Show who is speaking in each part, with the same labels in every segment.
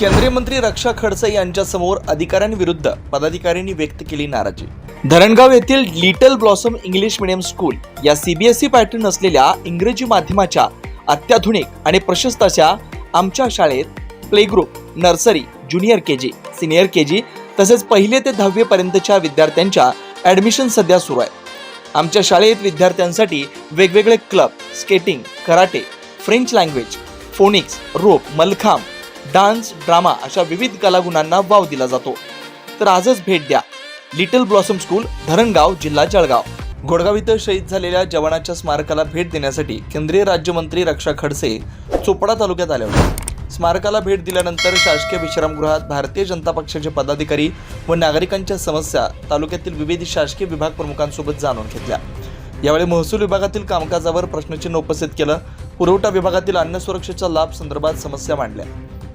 Speaker 1: केंद्रीय मंत्री रक्षा खडसे यांच्यासमोर अधिकाऱ्यांविरुद्ध पदाधिकाऱ्यांनी व्यक्त केली नाराजी. धरणगाव येथील little blossom English medium school या सीबीएसई पॅटर्न असलेल्या इंग्रजी माध्यमाच्या अत्याधुनिक आणि प्रशस्त अशा आमच्या शाळेत play group nursery junior K G senior K G तसेच पहिले ते दहावी पर्यंतच्या विद्यार्थ्यांच्या ॲडमिशन सध्या सुरू आहे. आमच्या शाळेत विद्यार्थ्यांसाठी वेगवेगळे club skating karate French language phonics rope mallakhamb dance drama अशा विविध कलागुणांना वाव दिला जातो. तर आजच भेट द्या. लिटल ब्लॉसम स्कूल धरणगाव जिल्हा जळगाव. घोडगाव इथं शहीद झालेल्या जवानाच्या स्मारकाला भेट देण्यासाठी केंद्रीय राज्यमंत्री रक्षा खडसे चोपडा तालुक्यात आले होते. स्मारकाला भेट दिल्यानंतर शासकीय विश्रामगृहात भारतीय जनता पक्षाचे पदाधिकारी व नागरिकांच्या समस्या तालुक्यातील विविध शासकीय विभाग प्रमुखांसोबत जाणून घेतल्या. यावेळी महसूल विभागातील कामकाजावर प्रश्नचिन्ह उपस्थित केलं. पुरवठा विभागातील अन्न सुरक्षेच्या लाभ संदर्भात समस्या मांडल्या.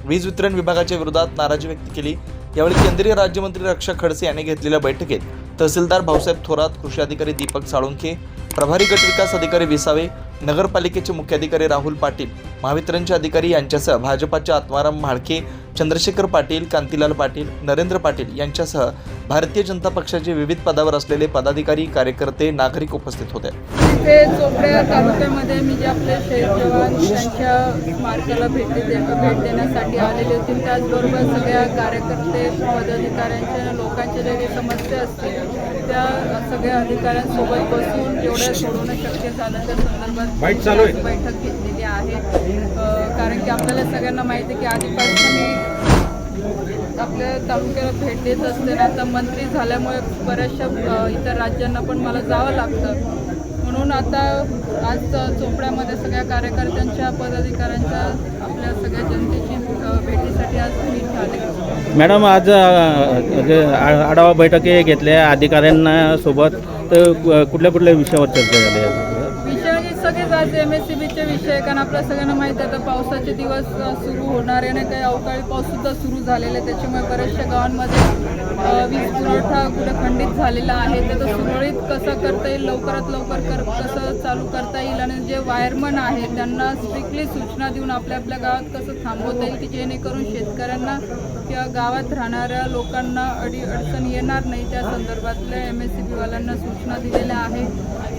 Speaker 1: वीज वितरण विभागाच्या विरोधात नाराजी व्यक्त केली. यावेळी केंद्रीय राज्यमंत्री रक्षा खडसे यांनी घेतलेल्या बैठकीत तहसीलदार भाऊसाहेब थोरात कृषी अधिकारी दीपक साळुंखे प्रभारी गट विकास अधिकारी विसावे नगरपालिकेचे मुख्याधिकारी राहुल पाटील महावितरणचे अधिकारी यांच्यासह भाजपाचे आत्माराम म्हाळके चंद्रशेखर पाटील कांतीलाल पाटील नरेंद्र पाटील यांच्यासह भारतीय जनता पक्षाचे विविध पदावर असलेले पदाधिकारी कार्यकर्ते नागरिक उपस्थित होते.
Speaker 2: इथे चोपड्या तालुक्यामध्ये मी जे आपले शहीद जवान त्यांच्या स्मारकाला भेट दे भेट देण्यासाठी आलेले होते. त्याचबरोबर सगळ्या कार्यकर्ते पदाधिकाऱ्यांच्या लोकांच्या ज्या काही समस्या असतील त्या सगळ्या अधिकाऱ्यांसोबत बसून जेवढ्या सोडवणं शक्य झालं त्या संदर्भात बैठक घेतलेली आहे. कारण की आपल्याला सगळ्यांना माहिती आहे की आधीपासून मी आपल्या तालुक्याला भेट देत असते आता मंत्री झाल्यामुळे बऱ्याचशा इतर राज्यांना पण मला जावं लागतं. म्हणून आता आज चोपड्यामध्ये सगळ्या कार्यकर्त्यांच्या पदाधिकाऱ्यांच्या आपल्या सगळ्या जनतेची भेटीसाठी आज मी आले.
Speaker 3: मॅडम आज जे आ- आढावा बैठकी घेतल्या अधिकाऱ्यांना सोबत तर कुठल्या कुठल्या विषयावर चर्चा झाली आहे?
Speaker 2: विषय सगळेच आज एम एस सी बीचे विषय कारण आपल्या सगळ्यांना माहिती आहे आता पावसाचे दिवस सुरू होणार आहे आणि काही अवकाळी पाऊससुद्धा सुरू झालेला आहे त्याच्यामुळे बऱ्याचशा गावांमध्ये वीज पुरवठा कुठे खंडित झालेला आहे त्याचा सुरळीत कसं करता येईल लवकरात लवकर कर कसं चालू करता येईल आणि जे वायरमन आहेत त्यांना स्ट्रिक्टली सूचना देऊन आपल्या आपल्या गावात कसं थांबवता येईल की जेणेकरून शेतकऱ्यांना किंवा गावात राहणाऱ्या लोकांना अडी अडचण येणार नाही त्या संदर्भातल्या एम एस सी बीवाल्यांना सूचना दिलेल्या आहेत.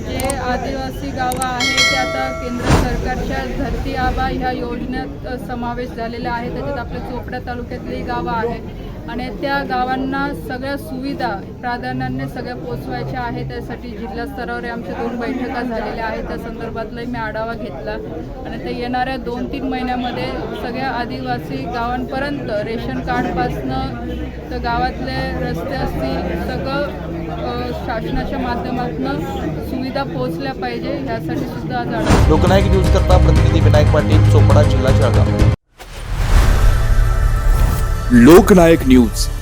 Speaker 2: जे आदिवासी गावं आहेत ते आता केंद्र सरकारच्या धरती आबा ह्या योजनेत समावेश झालेला आहे. त्याच्यात आपल्या चोपड्या तालुक्यातली गावं आहेत. आणि त्या गावांना सगळ्या सुविधा प्राधान्याने सगळ्या पोचवायच्या आहेत. त्यासाठी जिल्हा स्तरावर आमच्या दोन बैठका झालेल्या आहेत. त्या संदर्भातलाही मी आढावा घेतला. आणि ते येणाऱ्या दोन तीन महिन्यामध्ये सगळ्या आदिवासी गावांपर्यंत रेशन कार्डपासनं तर गावातले रस्ते असतील सगळं शासनाच्या माध्यमातून सुविधा पोहोचल्या पाहिजे. ह्यासाठी सुद्धा आज आढावा
Speaker 1: लोकनायक न्यूज करता प्रतिनिधी विनायक पाटील चोपडा जिल्हा जळगाव.
Speaker 4: लोकनायक न्यूज.